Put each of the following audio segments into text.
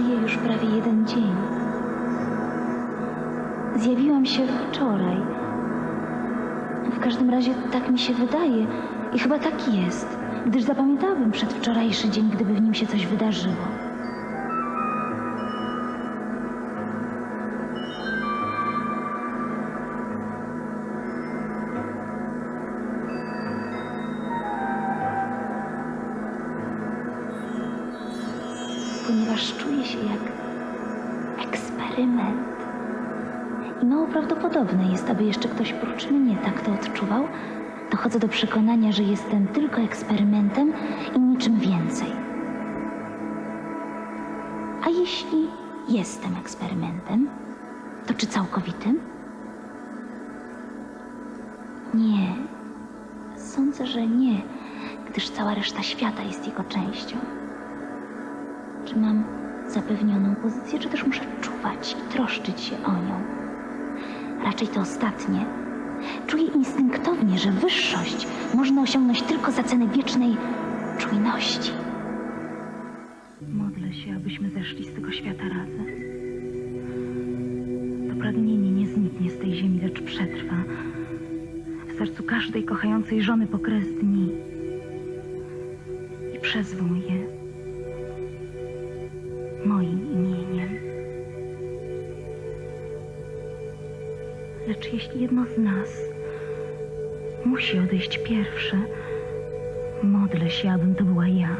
żyję już prawie jeden dzień. Zjawiłam się wczoraj. W każdym razie tak mi się wydaje i chyba tak jest, gdyż zapamiętałabym przedwczorajszy dzień, gdyby w nim się coś wydarzyło. Ponieważ czuję się jak eksperyment. I mało prawdopodobne jest, aby jeszcze ktoś prócz mnie tak to odczuwał, dochodzę do przekonania, że jestem tylko eksperymentem i niczym więcej. A jeśli jestem eksperymentem, to czy całkowitym? Nie. Sądzę, że nie, gdyż cała reszta świata jest jego częścią. Czy mam zapewnioną pozycję, czy też muszę czuwać i troszczyć się o nią? Raczej to ostatnie. Czuję instynktownie, że wyższość można osiągnąć tylko za cenę wiecznej czujności. Modlę się, abyśmy zeszli z tego świata razem. To pragnienie nie zniknie z tej ziemi, lecz przetrwa w sercu każdej kochającej żony po kres dni i przezwą je Lecz jeśli jedno z nas musi odejść pierwsze, modlę się, abym to była ja.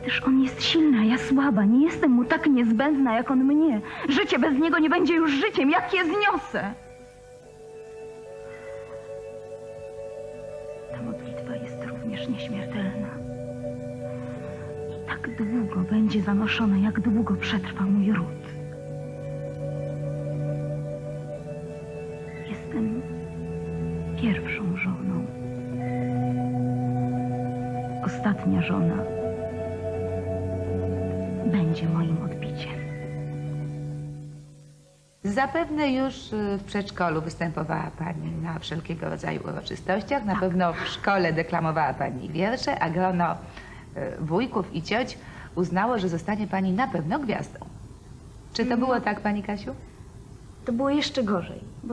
Gdyż on jest silny, a ja słaba. Nie jestem mu tak niezbędna, jak on mnie. Życie bez niego nie będzie już życiem. Jak je zniosę? Ta modlitwa jest również nieśmiertelna. I tak długo będzie zanoszona, jak długo przetrwa mój ród. Pierwszą żoną. Ostatnia żona będzie moim odbiciem. Zapewne już y, w przedszkolu występowała Pani na wszelkiego rodzaju uroczystościach. Na Tak. pewno w szkole deklamowała Pani wiersze, a grono y, wujków i cioć uznało, że zostanie Pani na pewno gwiazdą. Czy to było tak, Pani Kasiu? To było jeszcze gorzej, bo